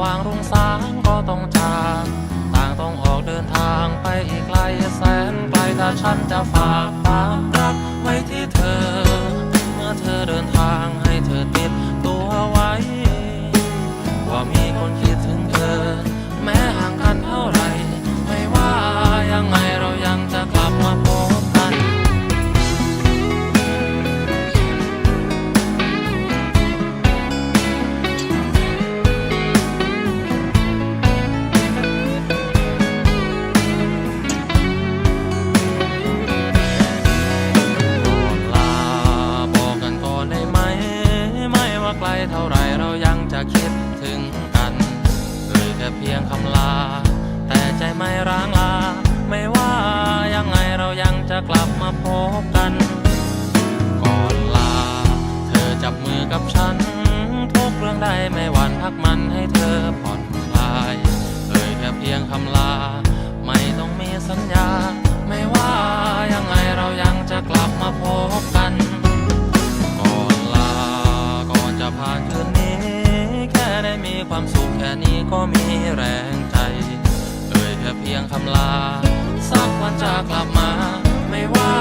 ว่างรุ่งสางก็ต้องจากต่างต้องออกเดินทางไปอีกไกลแสนไกลถ้าฉันจะฝากความรักไว้ที่เธอ เรายังจะคิดถึงกันหรือแค่เพียงคำลา แต่ใจไม่ร้างลา ไม่ว่ายังไงเรายังจะกลับมาพบกัน ก่อนลา เธอจับมือกับฉัน ทุกเรื่องใดไม่หวั่นพักมันให้เธอผ่อน แรงใจ เอ่ยแค่เพียงคำลา สักวันจะกลับมา ไม่ว่า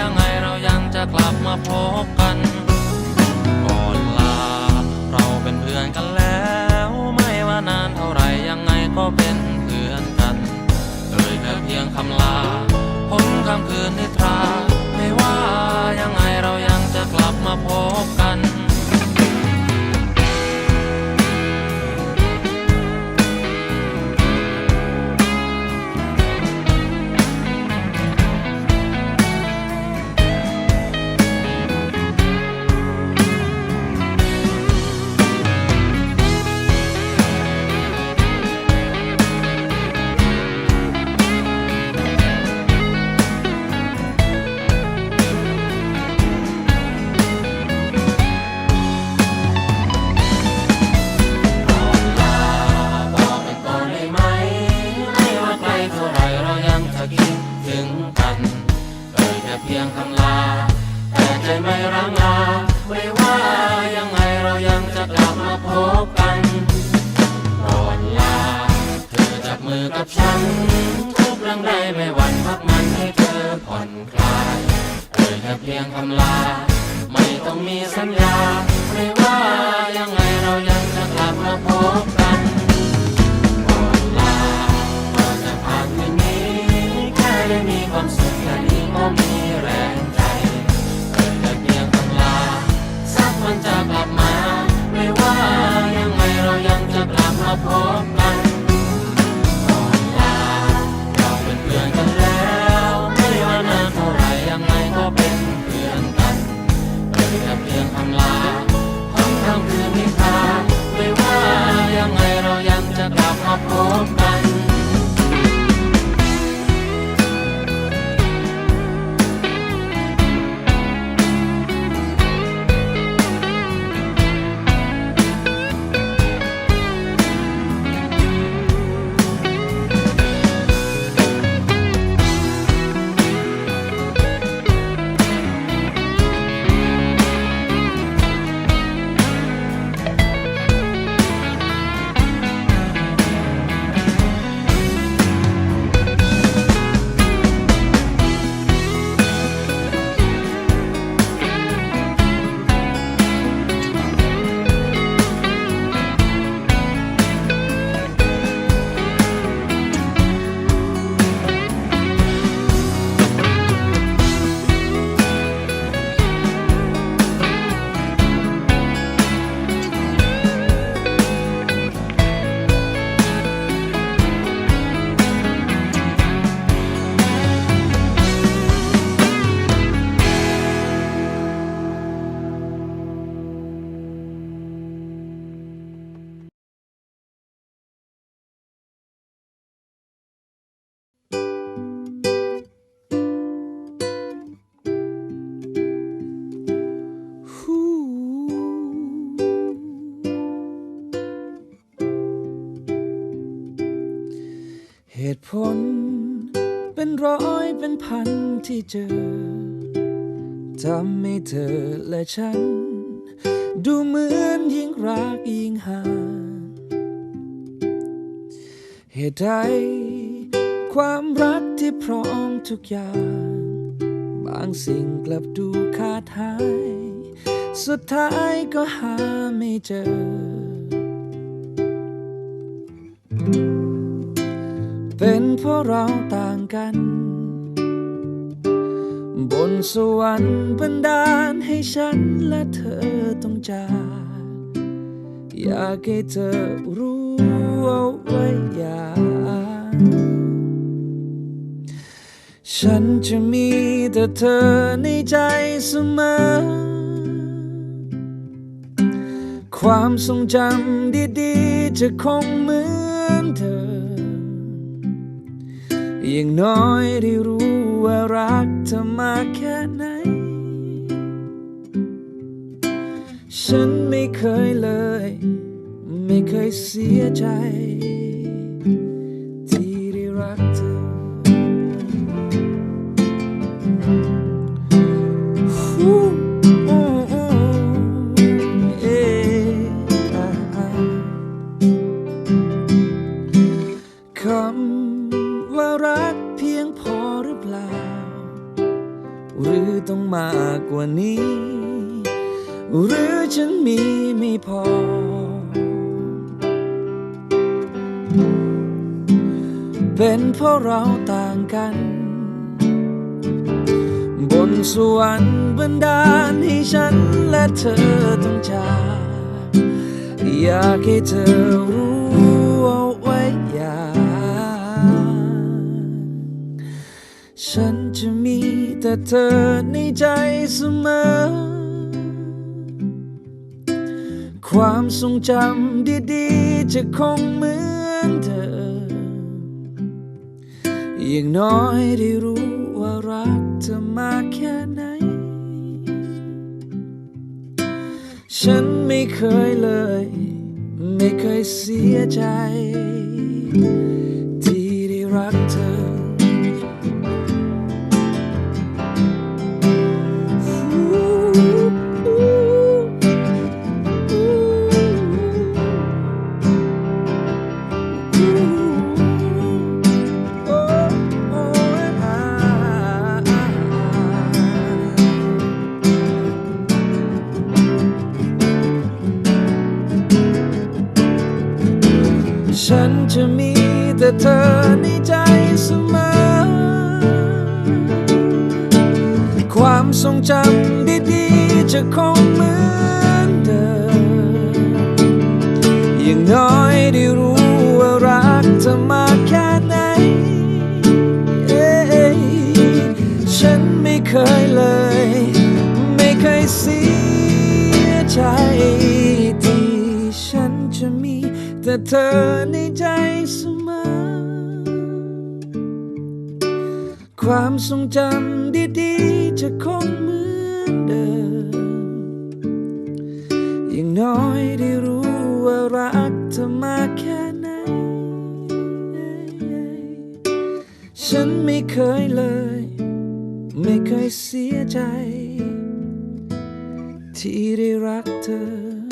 ยังไงเรายังจะกลับมาพบกัน ก่อนลา เราเป็นเพื่อนกันแล้ว ไม่ว่านานเท่าไหรยังไงก็เป็นเพื่อนกัน เอ่ยแค่เพียงคำลา พบกันก่อนลา เธอจับมือกับฉัน ทุกเรื่องใดไม่หวั่นพักมันให้เธอผ่อนคลายเอ่ยแค่เพียงคำลา ไม่ต้องมีสัญญา ไม่ว่ายังไงเรายังจะกลับมาพบกัน ผล เป็นร้อยเป็นพันที่เจอทำให้เธอและฉัน ดูเหมือนยิ่งรักยิ่งห่างเหตุใดความรักที่พร้อมทุกอย่าง บางสิ่งกลับดูขาดหาย สุดท้ายก็หาไม่เจอ เป็นเพราะเราต่างกัน บนสวรรค์บันดาลให้ฉันและเธอต้องจากอยากให้เธอรู้เอาไว้อย่างฉันจะมีแต่เธอในใจเสมอ ความทรงจำดีๆจะคงเหมือนเดิม อย่างน้อยได้รู้ว่ารักเธอมากแค่ไหน ฉันไม่เคยเลย ไม่เคยเสียใจ ที่ได้รักเธอฮู้ ต้องมากกว่านี้ หรือฉันมีไม่พอ เป็นเพราะเราต่างกัน บนสวรรค์บันดาลให้ฉันและเธอต้องจากอยากให้เธอรู้เอาไว้อย่าฉันจะมี แต่เธอในใจเสมอ ความทรงจำดีๆ จะคงเหมือนเดิมอย่างน้อยได้รู้ว่ารักเธอมากแค่ไหน ฉันไม่เคยเลย ไม่เคยเสียใจ ฉันจะมีแต่เธอในใจเสมอ ความทรงจำดีๆ จะคงเหมือนเดิม อย่างน้อยได้รู้ว่ารักเธอมากแค่ไหน ฉันไม่เคยเลย ไม่เคยเสียใจ เธอในใจเสมอ ความทรงจำดีๆ จะคงเหมือนเดิม อย่างน้อยได้รู้ว่ารักเธอมาแค่ไหน ฉันไม่เคยเลย ไม่เคยเสียใจ ที่ได้รักเธอ